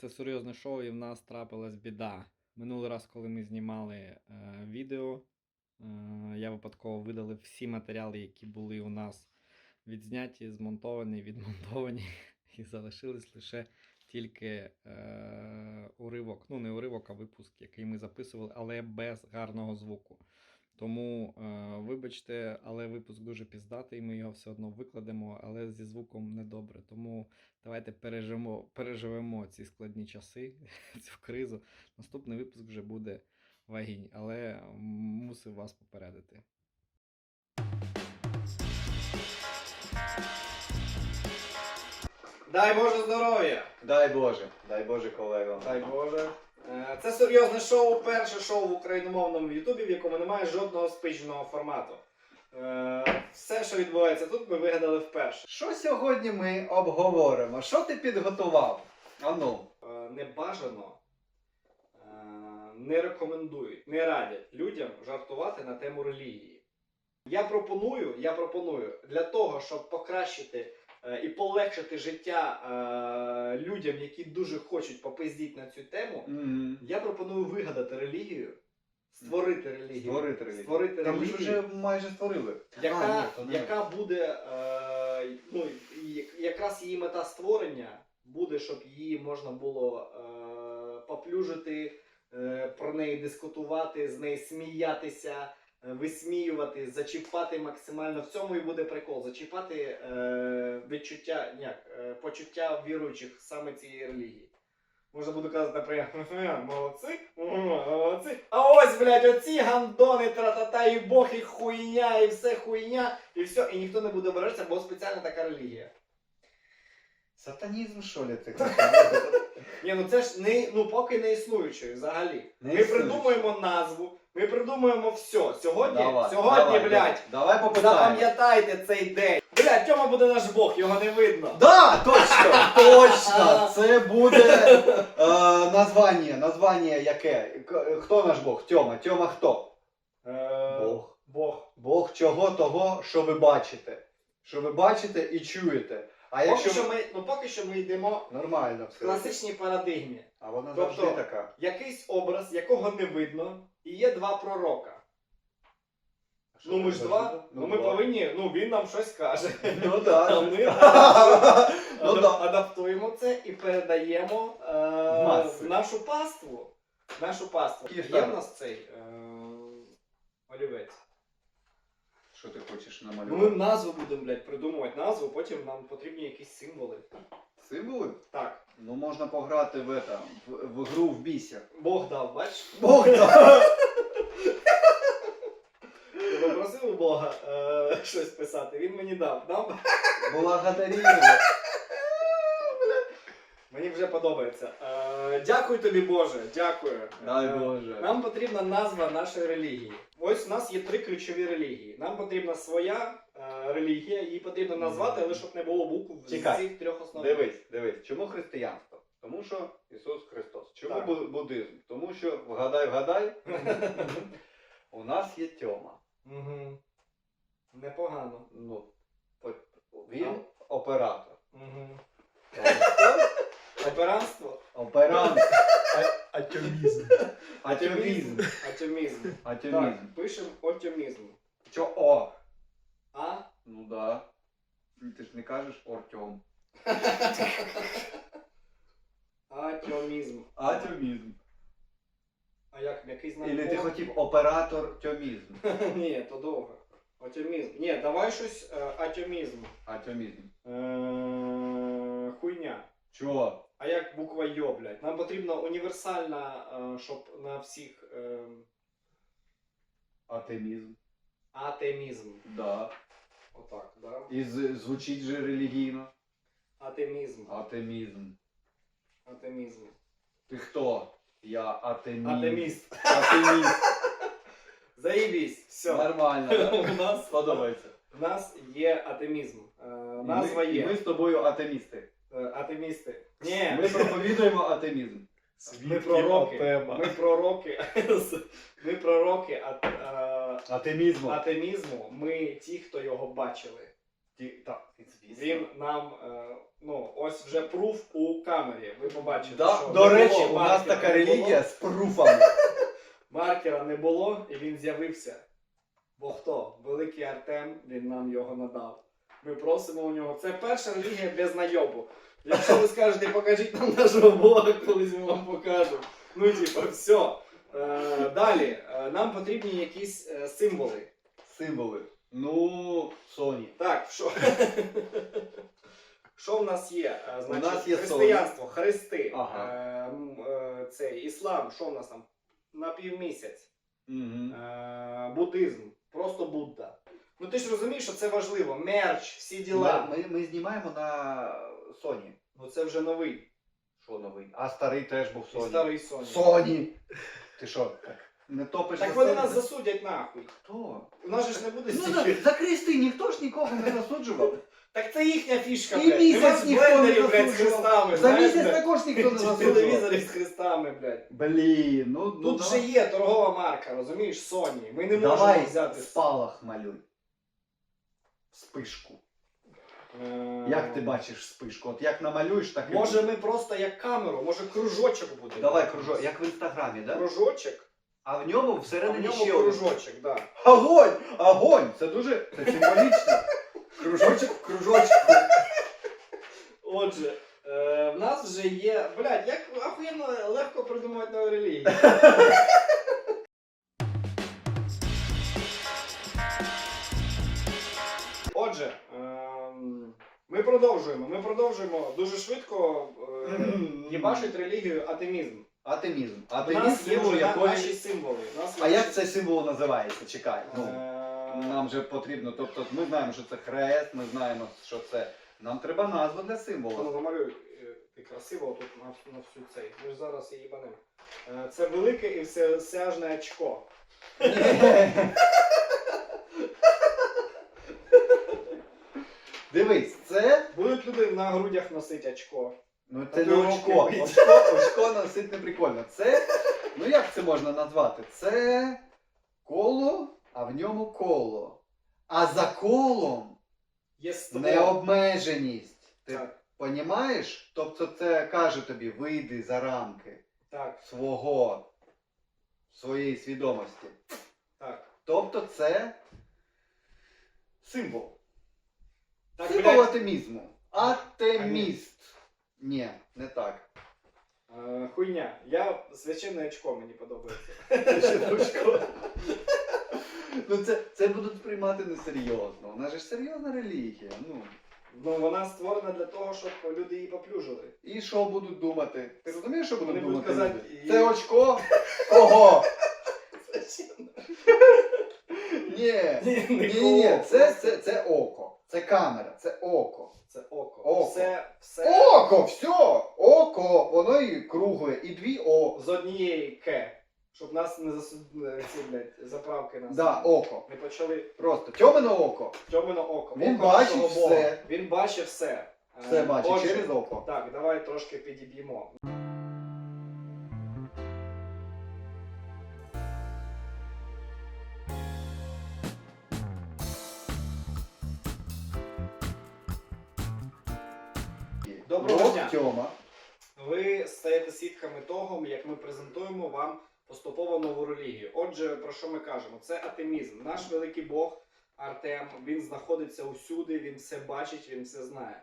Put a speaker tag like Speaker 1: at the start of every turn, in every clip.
Speaker 1: Це серйозне шоу, і в нас трапилась біда. Минулий раз, коли ми знімали е, відео, е, я випадково видалив всі матеріали, які були у нас відзняті, змонтовані, відмонтовані, і залишились лише тільки е, уривок. Ну, не уривок, а випуск, який ми записували, але без гарного звуку. Тому, е, вибачте, але випуск дуже піздатий, ми його все одно викладемо, але зі звуком недобре. Тому давайте переживемо, переживемо ці складні часи, цю кризу. Наступний випуск вже буде вагінь, але мусив вас попередити. Дай Боже здоров'я!
Speaker 2: Дай Боже, дай Боже, колего.
Speaker 1: Дай Боже. Е, Це серйозне шоу, перше шоу в україномовному Ютубі, в якому немає жодного спичного формату. Е, Все, що відбувається тут, ми вигадали вперше.
Speaker 2: Що сьогодні ми обговоримо? Що ти підготував? Ану.
Speaker 1: Е, Не бажано, не рекомендують, не радять людям жартувати на тему релігії. Я пропоную, я пропоную для того, щоб покращити і полегшити життя е, людям, які дуже хочуть попиздіть на цю тему.
Speaker 2: Мгм.
Speaker 1: Я пропоную вигадати релігію, створити релігію.
Speaker 2: Створити релігію.
Speaker 1: Створити
Speaker 2: Та ми ж вже майже створили.
Speaker 1: яка,
Speaker 2: А, ні,
Speaker 1: яка буде, е, ну, як- якраз її мета створення буде, щоб її можна було е, поплюжити, е, про неї дискутувати, з неї сміятися, е, висміювати, зачіпати максимально. В цьому і буде прикол. Зачіпати е, відчуття, як, е, почуття віруючих саме цієї релігії. Можна буде казати, наприклад, «Ха-ха, молодці, молодці. А ось, блядь, оці гандони, тра-та-та, і Бог, і хуйня, і все хуйня, і все, і ніхто не буде ображатися, бо спеціальна така релігія.
Speaker 2: Сатанізм, що ли ти?
Speaker 1: Ні, ну це ж не, ну поки не існуючою взагалі.
Speaker 2: Не
Speaker 1: ми придумуємо назву, ми придумуємо все. Сьогодні,
Speaker 2: Давай,
Speaker 1: сьогодні,
Speaker 2: давай,
Speaker 1: блядь,
Speaker 2: давай. Давай попитаємо.
Speaker 1: запам'ятайте цей день. Блядь, Тьома буде наш Бог, його не видно.
Speaker 2: Да, точно, точно. Це буде е, названня, названня яке? К- Хто наш Бог? Тьома. Тьома хто?
Speaker 1: Е,
Speaker 2: Бог.
Speaker 1: Бог.
Speaker 2: Бог чого того, що ви бачите. Що ви бачите і чуєте. А
Speaker 1: Поки
Speaker 2: якщо
Speaker 1: що ми, ну поки що ми йдемо
Speaker 2: нормально
Speaker 1: в
Speaker 2: все.
Speaker 1: класичній парадигмі.
Speaker 2: А вона
Speaker 1: Тобто-
Speaker 2: завжди така.
Speaker 1: Якийсь образ, якого не видно, і є два пророка.
Speaker 2: А що
Speaker 1: Ну ми ж два,
Speaker 2: жида?
Speaker 1: ну ми
Speaker 2: два.
Speaker 1: повинні, ну він нам щось каже.
Speaker 2: Ну
Speaker 1: А
Speaker 2: да.
Speaker 1: ми
Speaker 2: Ну
Speaker 1: адап-
Speaker 2: да.
Speaker 1: адаптуємо це і передаємо е,
Speaker 2: Маси.
Speaker 1: в нашу паству. В Нашу паству.
Speaker 2: Які ж
Speaker 1: Є
Speaker 2: там?
Speaker 1: в нас цей е, олівець.
Speaker 2: Що ти хочеш
Speaker 1: Ну ми назву будемо, блядь, придумувати назву, потім нам потрібні якісь символи.
Speaker 2: Символи?
Speaker 1: Так,
Speaker 2: Ну можна пограти в, это, в, в гру в бісер.
Speaker 1: Бог дав, бачиш?
Speaker 2: Бог да.
Speaker 1: Я попросив у Бога е, щось писати, він мені дав. Дав?
Speaker 2: Благодарю.
Speaker 1: Мені вже подобається. Е, дякую тобі, Боже, дякую.
Speaker 2: Дай
Speaker 1: Е,
Speaker 2: Боже.
Speaker 1: Нам потрібна назва нашої релігії. Ось у нас є три ключові релігії. Нам потрібна своя е, релігія, її потрібно назвати, але щоб не було букв з
Speaker 2: Чекай.
Speaker 1: цих трьох основних.
Speaker 2: Дивись, дивись. Чому християнство? Тому що Ісус Христос. Чому
Speaker 1: Так.
Speaker 2: бу- буддизм? Тому що вгадай, вгадай. У нас є Тьома.
Speaker 1: Угу. Непогано.
Speaker 2: Ну, по- він оператор.
Speaker 1: Угу. Операнство.
Speaker 2: Оператор.
Speaker 3: Атомізм.
Speaker 2: Атомізм.
Speaker 1: Атомізм.
Speaker 2: Атомізм.
Speaker 1: Так, пишемо отомізм.
Speaker 2: Чо о?
Speaker 1: А?
Speaker 2: Ну да. Ти ж не кажеш Артем.
Speaker 1: Атомізм.
Speaker 2: Атомізм.
Speaker 1: А як який знак?
Speaker 2: Ілі ти
Speaker 1: О?
Speaker 2: хотів оператор тьомізм.
Speaker 1: Ні, то довго. Атомізм. Ні, давай щось е. Атомізм. Е, хуйня.
Speaker 2: Чого?
Speaker 1: А як буква Йо, блядь? Нам потрібна універсальна, е, щоб на всіх е,
Speaker 2: Атемізм.
Speaker 1: атемізм.
Speaker 2: Да.
Speaker 1: Отак, да?
Speaker 2: І з- звучить же релігійно.
Speaker 1: Атемізм.
Speaker 2: Атемізм.
Speaker 1: Атемізм.
Speaker 2: Ти хто? Я атеміст.
Speaker 1: Атеміст.
Speaker 2: Атеміст.
Speaker 1: Заїбісь. Все.
Speaker 2: Нормально, да?
Speaker 1: У нас,
Speaker 2: Подобається.
Speaker 1: у нас є атемізм. Е,
Speaker 2: І
Speaker 1: назва є.
Speaker 2: Ми з тобою атемісти.
Speaker 1: Е, атемісти. Ні.
Speaker 2: Ми проповідуємо атемізм.
Speaker 1: Ми пророки. Ми пророки. Ми пророки ат, е,
Speaker 2: Атемізму.
Speaker 1: атемізму. Ми ті, хто його бачили.
Speaker 2: Ті- Так, звісно.
Speaker 1: Він нам, е, ну, ось вже пруф у камері. Ви побачите,
Speaker 2: Да,
Speaker 1: що
Speaker 2: до
Speaker 1: не
Speaker 2: речі,
Speaker 1: було
Speaker 2: у нас
Speaker 1: маркера,
Speaker 2: така
Speaker 1: не
Speaker 2: релігія з пруфами.
Speaker 1: Маркера не було, і він з'явився. Бо хто? Великий Артем, він нам його надав. Ми просимо у нього. Це перша релігія без найобу. Якщо ви скажете, покажіть нам нашого Бога, колись ми вам покажемо. Ну, типа, все. Е, далі, е, нам потрібні якісь е, символи.
Speaker 2: Символи. Ну, Соні.
Speaker 1: Так, що? Що в нас є? Е, Значить,
Speaker 2: нас є
Speaker 1: християнство, хрести,
Speaker 2: Ага.
Speaker 1: е, м, е, цей, іслам, що в нас там? На півмісяць.
Speaker 2: Угу.
Speaker 1: Е, буддизм, просто Будда. Ну ти ж розумієш, що це важливо. Мерч, всі діла.
Speaker 2: Ми, ми, ми знімаємо на Соні.
Speaker 1: Ну це вже новий.
Speaker 2: Що новий? А старий теж був
Speaker 1: І старий Sony.
Speaker 2: Соні! Ти що, не топиш
Speaker 1: Так
Speaker 2: за
Speaker 1: вони
Speaker 2: себе?
Speaker 1: нас засудять нахуй.
Speaker 2: Хто?
Speaker 1: У нас же ж не буде
Speaker 2: Ну,
Speaker 1: стільки.
Speaker 2: за, за крести ніхто ж нікого не засуджував.
Speaker 1: Так це їхня фішка,
Speaker 2: І
Speaker 1: блядь.
Speaker 2: місяць ніхто не
Speaker 1: блендерів, блядь, з
Speaker 2: засуджував.
Speaker 1: хрестами.
Speaker 2: За
Speaker 1: знаєш,
Speaker 2: місяць
Speaker 1: блядь.
Speaker 2: також ніхто не
Speaker 1: Чи
Speaker 2: засуджував.
Speaker 1: телевізорів з хрестами, блядь.
Speaker 2: Блін, ну, ну
Speaker 1: Тут же є торгова марка, розумієш, Sony. Ми не
Speaker 2: Давай
Speaker 1: можемо взяти.
Speaker 2: спалах малюй. Спишку.
Speaker 1: Е,
Speaker 2: Як ти бачиш спишку? От як намалюєш, так і
Speaker 1: Може ми просто як камеру, може кружочок буде.
Speaker 2: Давай кружок, як в інстаграмі, да?
Speaker 1: Кружочок,
Speaker 2: А в ньому
Speaker 1: а в
Speaker 2: всередині
Speaker 1: ньому
Speaker 2: ще один.
Speaker 1: кружочок, да.
Speaker 2: Огонь! Огонь! Це дуже це символічно. Кружочок в кружочку.
Speaker 1: Отже, е, в нас вже є. Блядь, як ахуєнно легко придумувати нові релігії. Ми продовжуємо. Ми продовжуємо дуже швидко е, їбашить релігію атемізм.
Speaker 2: Атемізм. Атемізм
Speaker 1: є на-
Speaker 2: якої.
Speaker 1: наші символи.
Speaker 2: А як цей символ називається? Чекай. Ну,
Speaker 1: Е,
Speaker 2: нам же потрібно, тобто ми знаємо, що це хрест, ми знаємо, що це. Нам треба назва для
Speaker 1: Ну,
Speaker 2: символу.
Speaker 1: замалюй е, ти красиво тут на, на всю цей. Ми ж зараз її їбанемо. Е, Це велике і всеосяжне очко.
Speaker 2: Дивись, це.
Speaker 1: Будуть люди на грудях носити очко.
Speaker 2: Ну це не
Speaker 1: Татуїровки
Speaker 2: очко. Очко, очко носить не прикольно. Це. Ну як це можна назвати? Це коло, а в ньому коло. А за колом
Speaker 1: Єство.
Speaker 2: необмеженість. Ти
Speaker 1: Так,
Speaker 2: понімаєш? Тобто це каже тобі, вийди за рамки
Speaker 1: так,
Speaker 2: свого, своєї свідомості.
Speaker 1: так.
Speaker 2: Тобто це символ.
Speaker 1: Так,
Speaker 2: символ
Speaker 1: блядь,
Speaker 2: атемізму. Атеміст. Ні, не так.
Speaker 1: е, хуйня. Я священне очко мені подобається.
Speaker 2: Ну це, це будуть сприймати несерйозно. Же ж серйозна релігія. Ну.
Speaker 1: Ну, вона створена для того, щоб люди її поплюжили.
Speaker 2: І що будуть думати? Ти розумієш, що будуть
Speaker 1: Вони будуть
Speaker 2: думати?
Speaker 1: казати,
Speaker 2: люди?
Speaker 1: і-
Speaker 2: Це очко? Кого?
Speaker 1: Священне.
Speaker 2: Ні.
Speaker 1: Ні,
Speaker 2: Ні, ні, ні, це, це, це око. Це камера, це око.
Speaker 1: Це око.
Speaker 2: Око.
Speaker 1: Все, все
Speaker 2: Око, все! Око, воно і кругле, і дві О.
Speaker 1: з однієї К. Щоб нас не засудили ці, блядь, заправки нас.
Speaker 2: Да, око.
Speaker 1: Не почали
Speaker 2: Просто тьомине око.
Speaker 1: Тьомино око.
Speaker 2: Він
Speaker 1: око
Speaker 2: бачить
Speaker 1: нашого Бога.
Speaker 2: все.
Speaker 1: Він бачить все.
Speaker 2: Все
Speaker 1: Е,
Speaker 2: бачить
Speaker 1: отже,
Speaker 2: через око.
Speaker 1: Так, давай трошки підіб'ємо. Свідками того, як ми презентуємо вам поступово нову релігію. Отже, про що ми кажемо? Це атемізм. Наш великий Бог Артем, він знаходиться усюди, він все бачить, він все знає.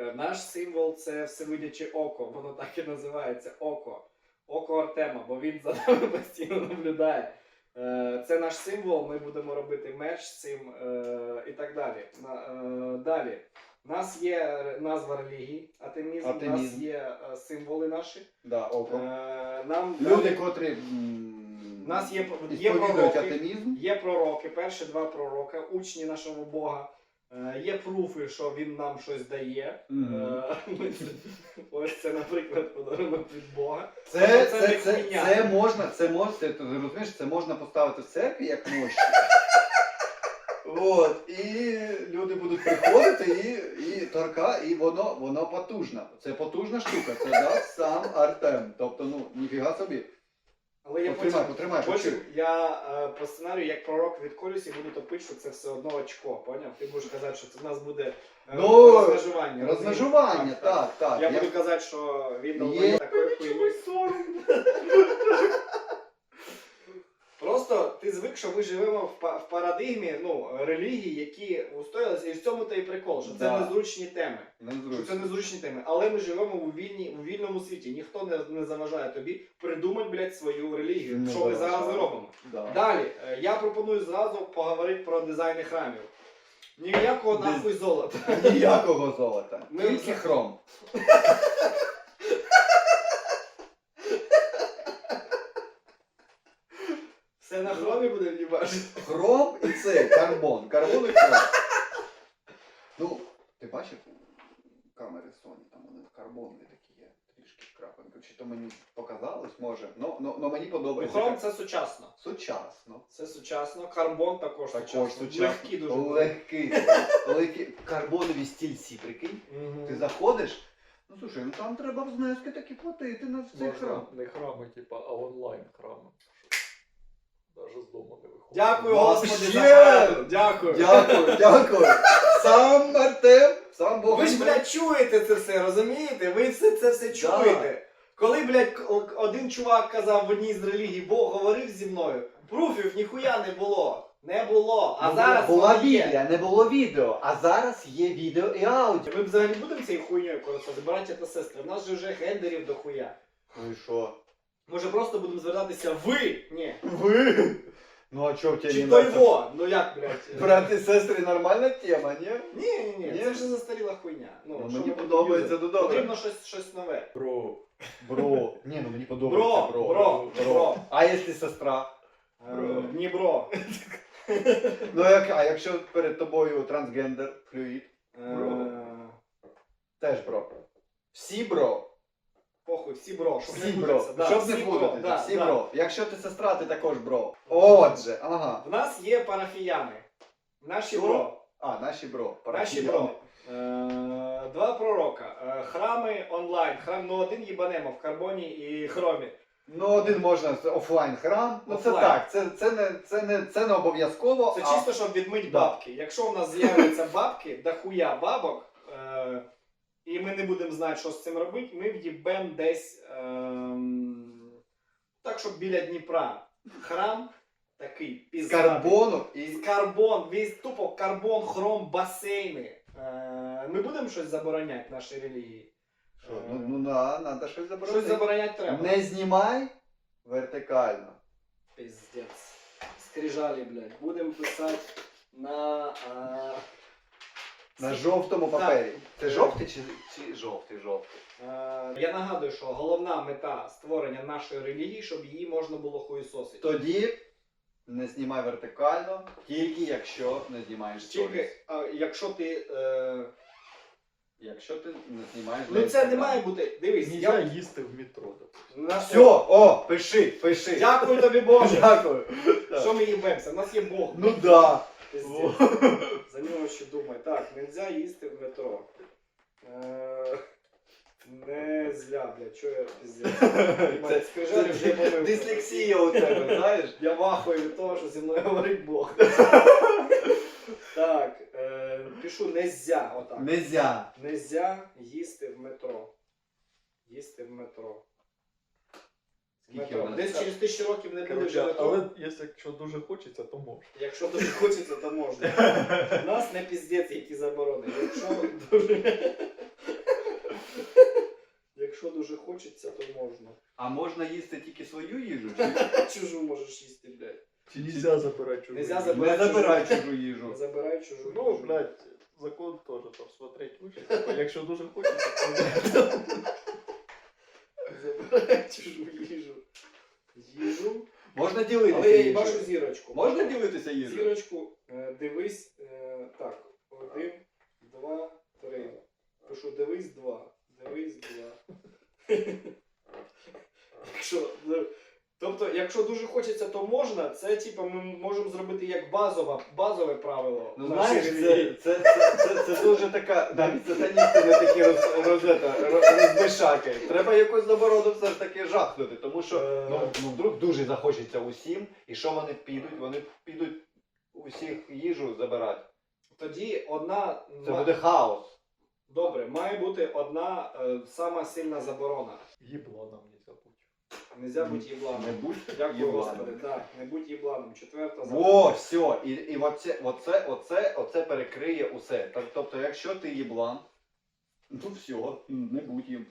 Speaker 1: Е, Наш символ це всевидяче око, воно так і називається око. Око Артема, бо він за нами постійно наблюдає. Е, Це наш символ, ми будемо робити меч з цим е, і так далі. Далі. У нас є назва релігії, атемізм, у нас є е, символи наші.
Speaker 2: Да, око.
Speaker 1: Е, Нам
Speaker 2: Люди,
Speaker 1: далі-
Speaker 2: котрі
Speaker 1: у нас є, є пророки,
Speaker 2: атемізм.
Speaker 1: є пророки, перші два пророка, учні нашого Бога. Е, Є пруфи, що він нам щось дає.
Speaker 2: Мгм.
Speaker 1: Е, ми Ось це, наприклад, подарунок від Бога.
Speaker 2: Це,
Speaker 1: Це
Speaker 2: це,
Speaker 1: не
Speaker 2: це,
Speaker 1: хуйня.
Speaker 2: це можна, це можна, ти розумієш, це можна поставити в церкві як мощі. От, і люди будуть приходити і, і торка, і воно, воно потужно. Це потужна штука, це дав сам Артем. Тобто, ну, ніфіга собі.
Speaker 1: Але я
Speaker 2: Потримай,
Speaker 1: потім,
Speaker 2: потримай,
Speaker 1: потім я е, по сценарію, як пророк від колюсі, буду топити, що це все одно очко, поняв? Ти будеш казати, що це в нас буде е,
Speaker 2: Ну,
Speaker 1: розмежування.
Speaker 2: Розмежування, так, так.
Speaker 1: Я
Speaker 2: Я-
Speaker 1: буду казати, що він
Speaker 2: Є.
Speaker 1: такої хуйні. Ти звик, що ми живемо в, в парадигмі ну, релігій, які устоялися, і в цьому то і прикол, що це
Speaker 2: Да.
Speaker 1: незручні теми.
Speaker 2: Не
Speaker 1: Що це незручні теми. Але ми живемо у, вільні, у вільному світі. Ніхто не, не заважає тобі придумати, блядь, свою релігію,
Speaker 2: Не
Speaker 1: що ми зараз робимо.
Speaker 2: Да.
Speaker 1: Далі, е, я пропоную зразу поговорити про дизайни храмів. Ніякого нахуй золота.
Speaker 2: Ніякого золота. Тільки хром.
Speaker 1: На хромі буде в'їбати.
Speaker 2: Хром і це карбон. Карбон і хром. Ну, ти бачив камери Sony, там вони карбонові такі є, трішки крапинки. Чи то мені показалось, може. Ну, ну, ну мені
Speaker 1: Ну,
Speaker 2: подобається.
Speaker 1: хром це сучасно.
Speaker 2: Сучасно.
Speaker 1: Це сучасно. Карбон також,
Speaker 2: Також
Speaker 1: сучасно.
Speaker 2: сучасно.
Speaker 1: Легкі дуже.
Speaker 2: Легкий. Легкий. Карбонові стільці, прикинь.
Speaker 1: Мгм.
Speaker 2: Ти заходиш. Ну слушай, ну там треба внески такі платити на цей
Speaker 3: Можна
Speaker 2: храм.
Speaker 3: не храми, типа, а онлайн храми. Навіть з дому не виходить.
Speaker 1: Дякую, Господи, за. Дякую.
Speaker 2: Дякую, дякую. Сам Артем, сам Бог.
Speaker 1: Ви ж, блядь, чуєте це все, розумієте? Ви все це все чуєте. Коли, блядь, к- один чувак казав в одній з релігій, Бог говорив зі мною, пруфів ніхуя не було. Не було. А зараз
Speaker 2: була
Speaker 1: воно є.
Speaker 2: Біблія, не було відео, а зараз є відео і аудіо.
Speaker 1: Ми взагалі будемо цією хуйньою користуватися, браття та сестри. У нас же вже хендерів до хуя.
Speaker 2: Ну і що?
Speaker 1: Може просто будемо звертатися ви? Ні.
Speaker 2: Ви? Ну а чого в тебе
Speaker 1: Чи
Speaker 2: не
Speaker 1: то
Speaker 2: нравится?
Speaker 1: його? Ну як, блядь?
Speaker 2: Брати і сестри нормальна тема, ні?
Speaker 1: Ні, ні, ні,
Speaker 2: Ні?
Speaker 1: це вже застаріла хуйня. Ну,
Speaker 2: Ну,
Speaker 1: що
Speaker 2: мені
Speaker 1: ми будемо
Speaker 2: подобається,
Speaker 1: юзати?
Speaker 2: ну, добре.
Speaker 1: Потрібно щось, щось нове.
Speaker 3: Бро.
Speaker 2: Бро. Ні, ну мені подобається
Speaker 1: Бро,
Speaker 2: бро.
Speaker 1: бро, бро.
Speaker 2: А якщо сестра?
Speaker 1: Е, Ні, бро.
Speaker 2: Ну як, а якщо перед тобою трансгендер, флюїд?
Speaker 1: Е,
Speaker 2: Теж бро. Всі бро.
Speaker 1: Похуй, всі бро, щоб
Speaker 2: Всі
Speaker 1: не
Speaker 2: бро.
Speaker 1: путатися. Да,
Speaker 2: Щоб не
Speaker 1: всі бро, да,
Speaker 2: всі
Speaker 1: да.
Speaker 2: бро. Якщо ти сестра, ти також бро. Отже, ага.
Speaker 1: В нас є парафіяни. Наші
Speaker 2: Що?
Speaker 1: бро.
Speaker 2: А, наші бро.
Speaker 1: Наші
Speaker 2: Парафіяни.
Speaker 1: бро. Е, Два пророка. Е, Храми онлайн. Храм ну один їбанемо в карбоні і хромі.
Speaker 2: Ну, один можна з- офлайн храм. Ну це
Speaker 1: Офлайн.
Speaker 2: так, це, це не це не це не обов'язково.
Speaker 1: Це
Speaker 2: а-
Speaker 1: чисто, щоб відмить
Speaker 2: Да.
Speaker 1: бабки. Якщо у нас з'являться бабки, дохуя бабок, е, і ми не будемо знати, що з цим робити, ми в'їбем десь ем, так, щоб біля Дніпра. Храм такий
Speaker 2: з
Speaker 1: піздатий.
Speaker 2: карбону і.
Speaker 1: Карбон, весь тупо карбон, хром, басейни. Е, ми будемо щось забороняти нашій релігії.
Speaker 2: Що, ну, ну на, надо щось
Speaker 1: Щось забороняти треба.
Speaker 2: Не знімай вертикально.
Speaker 1: Пиздец. Скрижалі, блядь. Будемо писати на. А...
Speaker 2: На жовтому
Speaker 1: Так.
Speaker 2: папері. Це жовтий чи, чи жовтий жовтий?
Speaker 1: Е, Я нагадую, що головна мета створення нашої релігії, щоб її можна було хуїсосити.
Speaker 2: Тоді не знімай вертикально, тільки якщо не знімаєш сторіс.
Speaker 1: Тільки а, якщо ти. Е...
Speaker 2: Якщо ти не знімаєш.
Speaker 1: Ну це не має бути. Дивись,
Speaker 3: Нельзя
Speaker 1: я...
Speaker 3: їсти в метро.
Speaker 1: на
Speaker 2: Все, о, пиши, пиши.
Speaker 1: Дякую тобі, Боже.
Speaker 2: Дякую.
Speaker 1: Що ми їбемося? У нас є Бог.
Speaker 2: Ну да.
Speaker 1: Ще думай. Так, нельзя їсти в метро. Е... Не зля, блядь, чого я пиздец.
Speaker 2: Це,
Speaker 1: Скажи, вже помив.
Speaker 2: дислексія у тебе, знаєш?
Speaker 1: Я вахую від того, що зі мною говорить Бог. так, е, пишу нельзя, отак.
Speaker 2: Нельзя.
Speaker 1: Нельзя їсти в метро. Їсти в метро.
Speaker 2: Скільки
Speaker 1: метро. Десь через тисячу років не буде вже
Speaker 3: Короче,
Speaker 1: метро.
Speaker 3: але якщо дуже хочеться, то можна.
Speaker 1: Якщо дуже хочеться, то можна. У нас не піздець, які заборони. Якщо дуже... Якщо дуже хочеться, то можна.
Speaker 2: А можна їсти тільки свою їжу? Чи
Speaker 1: Чужу можеш їсти, блядь.
Speaker 3: Чи нельзя забирати чужу?
Speaker 1: Нельзя
Speaker 3: їжу?
Speaker 1: забирати.
Speaker 2: не забирай
Speaker 1: чужу.
Speaker 2: їжу?
Speaker 1: Не забирай чужу.
Speaker 3: Ну,
Speaker 1: їжу.
Speaker 3: блядь, закон теж там смотреть лучше. Типа, якщо дуже хочеться, то
Speaker 1: Забирай чужу їжу. Їжу.
Speaker 2: Можна ділитися
Speaker 1: Але я
Speaker 2: їжею?
Speaker 1: бачу зірочку.
Speaker 2: Можна ділитися їжею?
Speaker 1: Зірочку, е, дивись, е, так, один, два, три. Пишу, дивись два. Дивись два. Якщо, ну, тобто, якщо дуже хочеться, то можна. Це типу, ми можемо зробити як базове, базове правило.
Speaker 2: Ну знаєш, це, це, це, це, це дуже така, навіть сатаністи не такі роз, розета, роз- розбишаки. Треба якусь заборону все ж таки жахнути, тому що
Speaker 1: Е.
Speaker 2: ну, ну вдруг дуже захочеться усім, і що вони підуть? Вони підуть усіх їжу забирати.
Speaker 1: Тоді одна
Speaker 2: Це буде хаос.
Speaker 1: добре, має бути одна е, сама сильна заборона.
Speaker 3: Їбло нам нельзя бути.
Speaker 1: Їбланом.
Speaker 2: Не будь
Speaker 1: Дякую,
Speaker 2: їбланом.
Speaker 1: Господи. Да, не будь їбланом. Четверта
Speaker 2: Во,
Speaker 1: заборона.
Speaker 2: все, і, і оце, оце, оце, оце перекриє усе. Так, тобто, якщо ти їблан, ну все, не будь їм.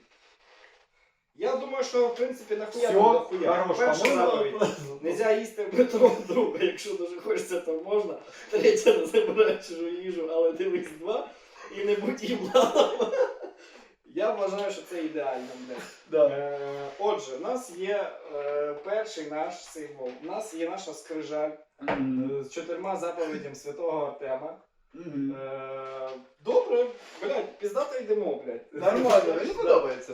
Speaker 1: Я думаю, що в принципі нахуя
Speaker 2: Всьо,
Speaker 1: нам дохуя.
Speaker 2: хорош,
Speaker 1: Перша
Speaker 2: по-моєму,
Speaker 1: заповідь. Нельзя їсти в метро друга, якщо дуже хочеться, то можна. Третя не забирай чужу їжу, але дивись два і не будь їбланом. Я вважаю, що це ідеально. блядь. Е, отже, в нас є е, перший наш символ. У нас є наша скрижаль е, з чотирма заповідями святого Артема.
Speaker 2: Мгм.
Speaker 1: Е, добре, блядь, піздато йдемо, блядь.
Speaker 2: Нормально, мені подобається.